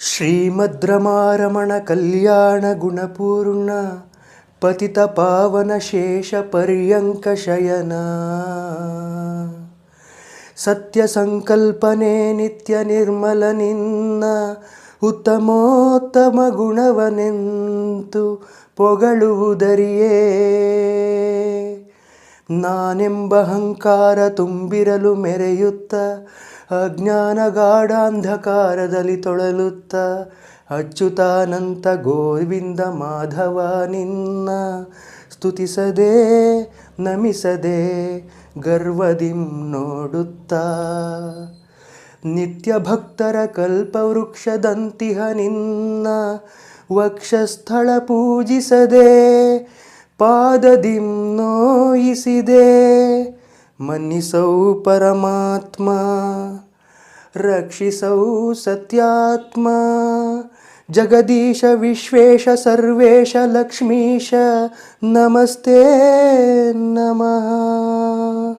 ಶ್ರೀಮದ್ರಮಾರಮಣ ಕಲ್ಯಾಣ ಗುಣಪೂರ್ಣ ಪತಿತ ಪಾವನ ಶೇಷ ಪರ್ಯಂಕ ಶಯನ ಸತ್ಯ ಸಂಕಲ್ಪನೆ ನಿತ್ಯ ನಿರ್ಮಲ ನಿನ್ನ ಉತ್ತಮೋತ್ತಮ ಗುಣವನೆಂತು ಪೊಗಳುವುದರಿಯೇ ನಾನೆಂಬ ಅಹಂಕಾರ ತುಂಬಿರಲು ಮೆರೆಯುತ್ತ ಅಜ್ಞಾನ ಗಾಢಾಂಧಕಾರದಲ್ಲಿ ತೊಳಲುತ್ತ, ಅಚ್ಯುತಾನಂತ ಗೋವಿಂದ ಮಾಧವ ನಿನ್ನ ಸ್ತುತಿಸದೆ, ನಮಿಸದೆ, ಗರ್ವದಿಂ ನೋಡುತ್ತಾ. ನಿತ್ಯ ಭಕ್ತರ ಕಲ್ಪವೃಕ್ಷದಂತಿಹ ನಿನ್ನ ವಕ್ಷಸ್ಥಳ ಪೂಜಿಸದೆ ಪಾದದಿಂ ನೋಯಿಸಿದೆ ಮನ್ನಿಸೌ ಪರಮಾತ್ಮ ರಕ್ಷಿಸೌ ಸತ್ಯಾತ್ಮ. ಜಗದೀಶ ವಿಶ್ವೇಶ ಸರ್ವೇಶ ಲಕ್ಷ್ಮೀಶ ನಮಸ್ತೆ. ನಮಃ